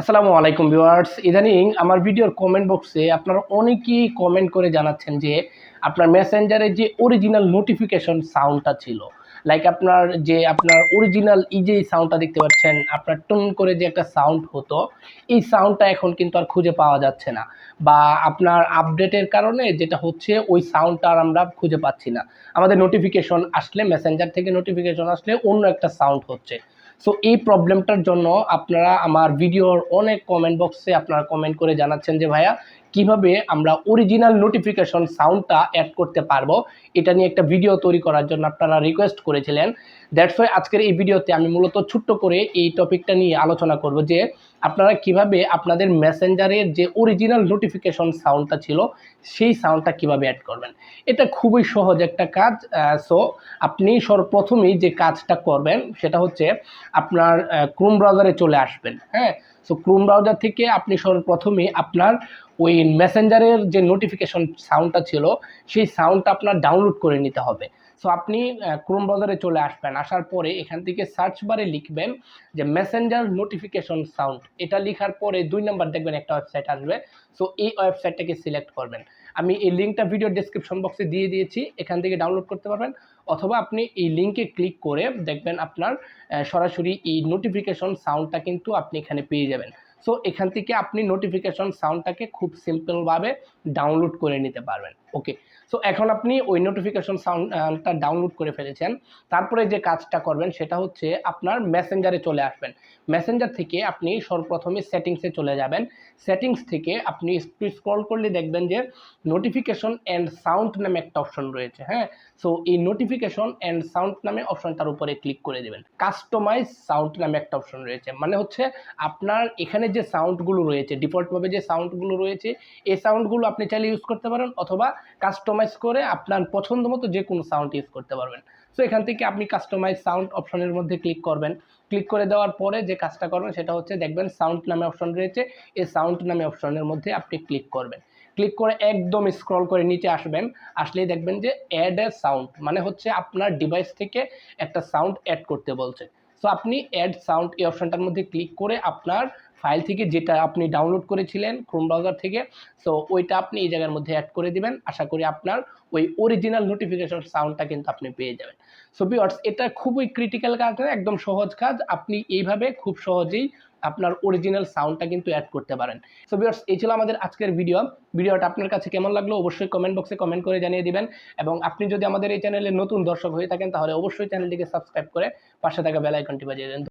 আসসালামু আলাইকুম ভিউয়ার্স। ইদানিং আমার ভিডিওর কমেন্ট বক্সে আপনারা অনেকেই কমেন্ট করে জানাচ্ছেন যে আপনার মেসেঞ্জারে যে অরিজিনাল নোটিফিকেশন সাউন্ডটা ছিল লাইক আপনার যে আপনার অরিজিনাল এই যে সাউন্ডটা দেখতে পাচ্ছেন, আপনার টুন করে যে একটা সাউন্ড হতো, এই সাউন্ডটা এখন কিন্তু আর খুঁজে পাওয়া যাচ্ছে না বা আপনার আপডেটের কারণে যেটা হচ্ছে ওই সাউন্ডটা আর আমরা খুঁজে পাচ্ছি না। আমাদের নোটিফিকেশন আসলে মেসেঞ্জার থেকে নোটিফিকেশন আসলে অন্য একটা সাউন্ড হচ্ছে। সো এই প্রবলেমটার জন্য আপনারা আমার ভিডিওর অনেক কমেন্ট বক্সে আপনারা কমেন্ট করে জানাচ্ছেন যে, ভাইয়া কীভাবে আমরা অরিজিনাল নোটিফিকেশন সাউন্ডটা অ্যাড করতে পারব, এটা নিয়ে একটা ভিডিও তৈরি করার জন্য আপনারা রিকোয়েস্ট করেছিলেন। দ্যাটস ওয়াই আজকের এই ভিডিওতে আমি মূলত ছোট্ট করে এই টপিকটা নিয়ে আলোচনা করব যে, আপনারা কীভাবে আপনাদের মেসেঞ্জারের যে অরিজিনাল নোটিফিকেশন সাউন্ডটা ছিল, সেই সাউন্ডটা কীভাবে অ্যাড করবেন। এটা খুবই সহজ একটা কাজ সো আপনি সর্বপ্রথমেই যে কাজটা করবেন, সেটা হচ্ছে আপনার ক্রোম ব্রাউজারে চলে আসবেন হ্যাঁ? সো ক্রোম ব্রাউজার থেকে আপনি সর্বপ্রথমে আপনার ওই মেসেঞ্জারের যে নোটিফিকেশন সাউন্ডটা ছিল, সেই সাউন্ডটা আপনার ডাউনলোড করে নিতে হবে। সো আপনি ক্রোম ব্রাউজারে চলে আসবেন। আসার পরে এখান থেকে সার্চ বারে লিখবেন যে মেসেঞ্জার নোটিফিকেশন সাউন্ড এটা লেখার পরে দুই নাম্বার দেখবেন একটা ওয়েবসাইট আসবে। সো এই ওয়েবসাইটটাকে সিলেক্ট করবেন। আমি এই লিঙ্কটা ভিডিও ডিসক্রিপশন বক্সে দিয়ে দিয়েছি। এখান থেকে ডাউনলোড করতে পারবেন। অথবা আপনি এই লিঙ্কে ক্লিক করে দেখবেন আপনার সরাসরি এই নোটিফিকেশন সাউন্ডটা কিন্তু আপনি এখানে পেয়ে যাবেন। সো এখান থেকে আপনি নোটিফিকেশন সাউন্ডটাকে খুব সিম্পলভাবে ডাউনলোড করে নিতে পারবেন। ওকে সো এখন আপনি ওই নোটিফিকেশন সাউন্ডটা ডাউনলোড করে ফেলেছেন। তারপরে যে কাজটা করবেন সেটা হচ্ছে আপনার মেসেঞ্জারে চলে আসবেন। মেসেঞ্জার থেকে আপনি সর্বপ্রথমে সেটিংসে চলে যাবেন। সেটিংস থেকে আপনি স্ক্রল করলে দেখবেন যে নোটিফিকেশন অ্যান্ড সাউন্ড নামে একটা অপশন রয়েছে হ্যাঁ? সো এই নোটিফিকেশন অ্যান্ড সাউন্ড নামে অপশনটার উপরে ক্লিক করে দেবেন। কাস্টমাইজ সাউন্ড নামে একটা অপশন রয়েছে। মানে হচ্ছে আপনার এখানে যে সাউন্ডগুলো রয়েছে ডিফল্টভাবে যে সাউন্ডগুলো রয়েছে, এই সাউন্ডগুলো আপনি চাইলে ইউজ করতে পারেন অথবা কাস্টমাইজ করে আপনার পছন্দ মতো যে কোনো সাউন্ড ইউজ করতে পারবেন। সো এখান থেকে আপনি কাস্টমাইজ সাউন্ড অপশনের মধ্যে ক্লিক করবেন। ক্লিক করে দেওয়ার পরে যে কাজটা করবেন সেটা হচ্ছে দেখবেন সাউন্ড নামে অপশন রয়েছে। এই সাউন্ড নামে অপশনের মধ্যে আপনি ক্লিক করবেন। ক্লিক করে একদম স্ক্রল করে নিচে আসবেন। আসলেই দেখবেন যে অ্যাড এ সাউন্ড মানে হচ্ছে আপনার ডিভাইস থেকে একটা সাউন্ড অ্যাড করতে বলছে। সো আপনি অ্যাড সাউন্ড এই অপশানটার মধ্যে ক্লিক করে আপনার ফাইল থেকে যেটা আপনি ডাউনলোড করেছিলেন ক্রোম ব্রাউজার থেকে সো ওইটা আপনি এই জায়গার মধ্যে অ্যাড করে দিবেন। আশা করি আপনার ওই অরিজিনাল নোটিফিকেশন সাউন্ডটা কিন্তু আপনি পেয়ে যাবেন। সো বিয়ার্স এটা খুবই ক্রিটিক্যাল কাজ না একদম সহজ কাজ। আপনি এইভাবে খুব সহজেই আপনার অরিজিনাল সাউন্ডটা কিন্তু অ্যাড করতে পারেন। সো বিয়ার্স এই ছিল আমাদের আজকের ভিডিও ভিডিওটা আপনার কাছে কেমন লাগল অবশ্যই কমেন্ট বক্সে কমেন্ট করে জানিয়ে দিবেন। এবং আপনি যদি আমাদের এই চ্যানেলে নতুন দর্শক হয়ে থাকেন, তাহলে অবশ্যই চ্যানেলটিকে সাবস্ক্রাইব করে পাশে থাকা বেল আইকনটি বাজিয়ে দেন।